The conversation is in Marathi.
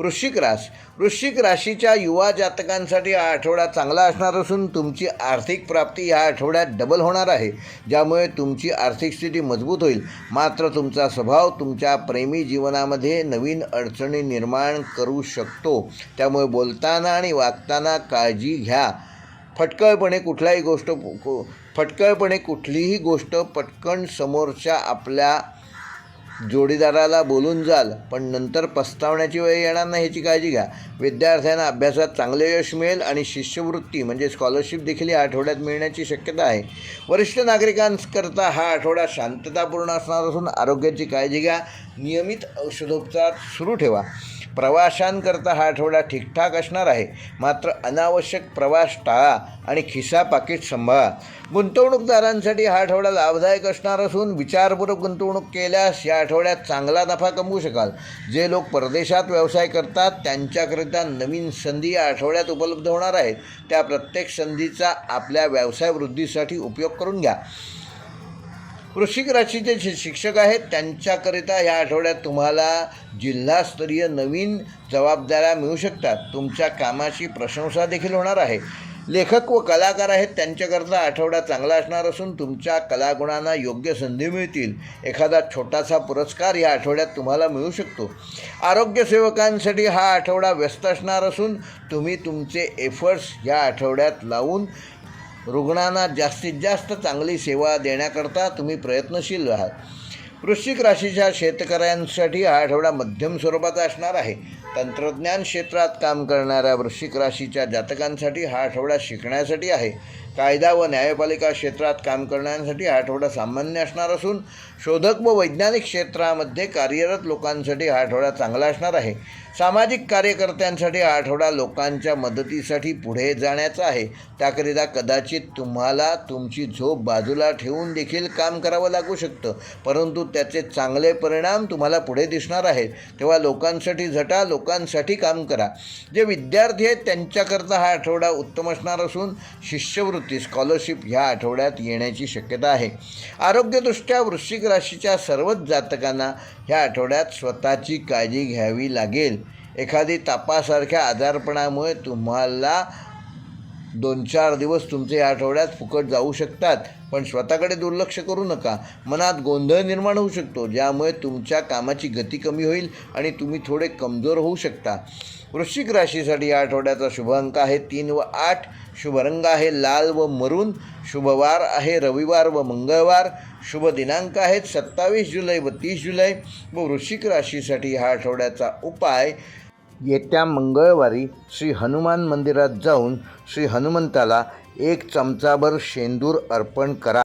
वृश्चिक राश. वृश्चिक राशीच्या युवा जातकांसाठी हा आठवडा चांगला असणार असून तुमची आर्थिक प्राप्ती या आठवड्यात डबल होणार आहे. ज्यामुळे तुमची आर्थिक स्थिती मजबूत होईल. मात्र तुमचा स्वभाव तुमच्या प्रेमी जीवनामध्ये नवीन अडचणी निर्माण करू शकतो. त्यामुळे बोलताना आणि वागताना काळजी घ्या. फटकळपणे कुठलाही गोष्ट फटकळपणे कुठलीही गोष्ट पटकन समोरच्या आपल्या जोडीदाराला बोलून जाल पण नंतर पस्तावण्याची वेळ येणार नाही ह्याची काळजी घ्या. विद्यार्थ्यांना अभ्यासात चांगले यश मिळेल आणि शिष्यवृत्ती म्हणजे स्कॉलरशिप देखील या आठवड्यात मिळण्याची शक्यता आहे. वरिष्ठ नागरिकांकरता हा आठवडा शांततापूर्ण असणार असून आरोग्याची काळजी घ्या. नियमित औषधोपचार सुरू ठेवा. प्रवाशांकरता हा आठवडा ठीकठाक असणार आहे. मात्र अनावश्यक प्रवास टाळा आणि खिसा पाकिट सांभाळा. गुंतवणूकदारांसाठी हा आठवडा लाभदायक असणार असून विचारपूर्वक गुंतवणूक केल्यास या आठवड्यात चांगला नफा कमवू शकाल. जे लोक परदेशात व्यवसाय करतात त्यांच्याकरिता नवीन संधी या आठवड्यात उपलब्ध होणार आहेत. त्या प्रत्येक संधीचा आपल्या व्यवसाय वृद्धीसाठी उपयोग करून घ्या. वृश्चिक राशीचे जे शिक्षक आहेत त्यांच्याकरिता या आठवड्यात तुम्हाला जिल्हास्तरीय नवीन जबाबदाऱ्या मिळू शकतात. तुमच्या कामाची प्रशंसा देखील होणार आहे. लेखक व कलाकार आहेत त्यांच्याकरता आठवडा चांगला असणार असून तुमच्या कलागुणांना योग्य संधी मिळतील. एखादा छोटासा पुरस्कार या आठवड्यात तुम्हाला मिळू शकतो. आरोग्यसेवकांसाठी हा आठवडा व्यस्त असणार असून तुम्ही तुमचे एफर्ट्स या आठवड्यात लावून रुग्णांना जास्तीत जास्त चांगली सेवा देण्याकरता तुम्ही प्रयत्नशील आहात वृश्चिक राशीच्या शेतकऱ्यांसाठी हा आठवडा मध्यम स्वरूपाचा असणार आहे. तंत्रज्ञान क्षेत्रात काम करणाऱ्या वृश्चिक राशीच्या जातकांसाठी हा आठवडा शिकण्यासाठी आहे. कायदा व न्यायपालिका क्षेत्रात काम करण्यासाठी हा आठवडा सामान्य असणार असून शोधक व वैज्ञानिक क्षेत्रामध्ये कार्यरत लोकांसाठी हा आठवडा चांगला असणार आहे. सामाजिक कार्यकर्त्यांसाठी हा आठवडा लोकांच्या मदतीसाठी पुढे जाण्याचा आहे. त्याकरिता कदाचित तुम्हाला तुमची झोप बाजूला ठेवून देखील काम करावं लागू शकतं. परंतु त्याचे चांगले परिणाम तुम्हाला पुढे दिसणार आहेत. तेव्हा लोकांसाठी झटा लोकांसाठी काम करा. जे विद्यार्थी आहेत त्यांच्याकरता हा आठवडा उत्तम असणार असून शिष्यवृत्ती स्कॉलरशिप ह्या आठवड्यात येण्याची शक्यता आहे. आरोग्यदृष्ट्या वृश्चिक राशीच्या सर्वच जातकांना ह्या आठवड्यात स्वतःची काळजी घ्यावी लागेल. एखादी तापासारख्या आजारपणामुळे तुम्हाला दोन चार दिवस तुमचे या आठवड्यात फुकट जाऊ शकतात पण स्वतःकडे दुर्लक्ष करू नका. मनात गोंधळ निर्माण होऊ शकतो ज्यामुळे तुमच्या कामाची गती कमी होईल आणि तुम्ही थोडे कमजोर होऊ शकता. वृश्चिक राशीसाठी या आठवड्याचा शुभ अंक आहे तीन व आठ. शुभ रंग आहे लाल व मरून. शुभवार आहे रविवार व मंगळवार. शुभ दिनांक आहेत सत्तावीस जुलै व तीस जुलै. व वृश्चिक राशीसाठी ह्या आठवड्याचा उपाय येत्या मंगळवारी श्री हनुमान मंदिरात जाऊन श्री हनुमंताला एक चमचाभर शेंदूर अर्पण करा.